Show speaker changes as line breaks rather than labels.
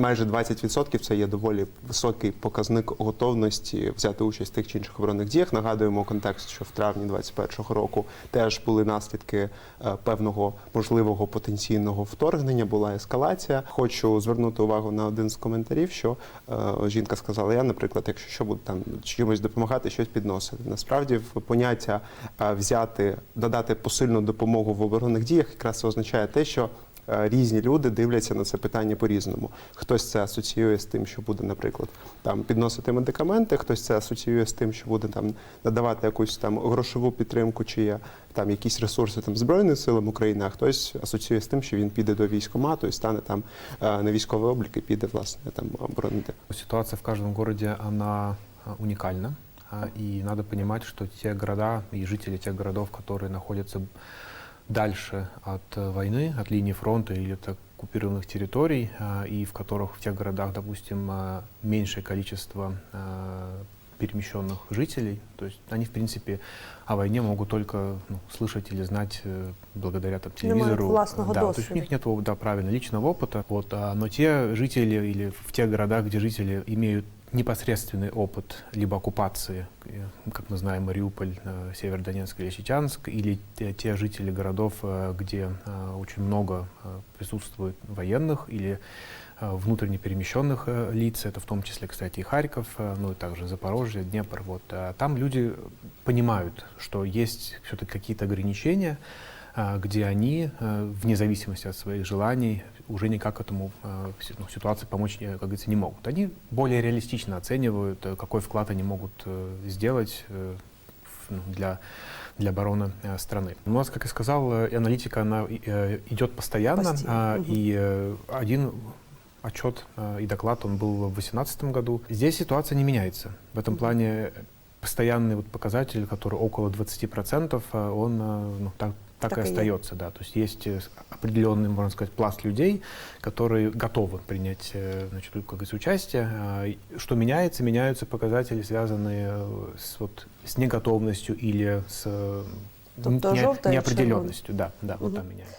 Майже 20% – це є доволі високий показник готовності взяти участь в тих чи інших оборонних діях. Нагадуємо контекст, що в травні 2021 року теж були наслідки е, певного можливого потенційного вторгнення. Була ескалація. Хочу звернути увагу на один з коментарів, що е, жінка сказала: я, наприклад, якщо що буду там чимось допомагати, щось підносити. Насправді, в поняття е, взяти, додати посильну допомогу в оборонних діях, якраз це означає те, що різні люди дивляться на це питання по-різному. Хтось це асоціює з тим, що буде, наприклад, там підносити медикаменти, хтось це асоціює з тим, що буде там надавати якусь там грошову підтримку, чи є там якісь ресурси там збройним силам України, а хтось асоціює з тим, що він піде до військкомату і стане там е, на військовий облік і піде власне там оборонити.
Ситуация в каждом городе, она а, уникальна. И надо понимать, что те города и жители тех городов, которые находятся дальше от э, войны, от линии фронта или от оккупированных территорий, а, и в которых в тех городах, допустим, а, меньшее количество перемещенных жителей, то есть они, в принципе, о войне могут только ну, слышать или знать э, благодаря там, телевизору.
власного
да, то есть у
досвіду.
них нет, да, правильно, личного опыта. Вот, а, но те жители или в тех городах, где жители имеют непосредственный опыт либо оккупации, э, как мы знаем, Мариуполь, э, Северодонецк или Лисичанск, или те, те жители городов, э, где очень много присутствует военных или внутренне перемещенных лиц, это в том числе, кстати, и Харьков, ну и также Запорожье, Днепр. Вот. А Там люди понимают, что есть все-таки какие-то ограничения, где они, э, вне зависимости от своих желаний, уже никак этому си- ну, ситуации помочь, э, как говорится, не могут. Они более реалистично оценивают, э, какой вклад они могут э, сделать ну, для, для обороны страны. У нас, как я сказал, аналитика она идет постоянно, а,
мгм.
и один отчет и доклад, он был в 2018 году. Здесь ситуация не меняется. В этом плане постоянный вот показатель, который около 20%, э, он ну, так, так,
Так
и
и
остается. Да. То есть есть э, определенный, можно сказать, пласт людей, которые готовы принять э, значит, как говорится, участие. А, и Что меняется? Меняются показатели, связанные э, с, вот, с неготовностью или с не- неопределенностью. Да, да, вот
Мгм.
там меняется.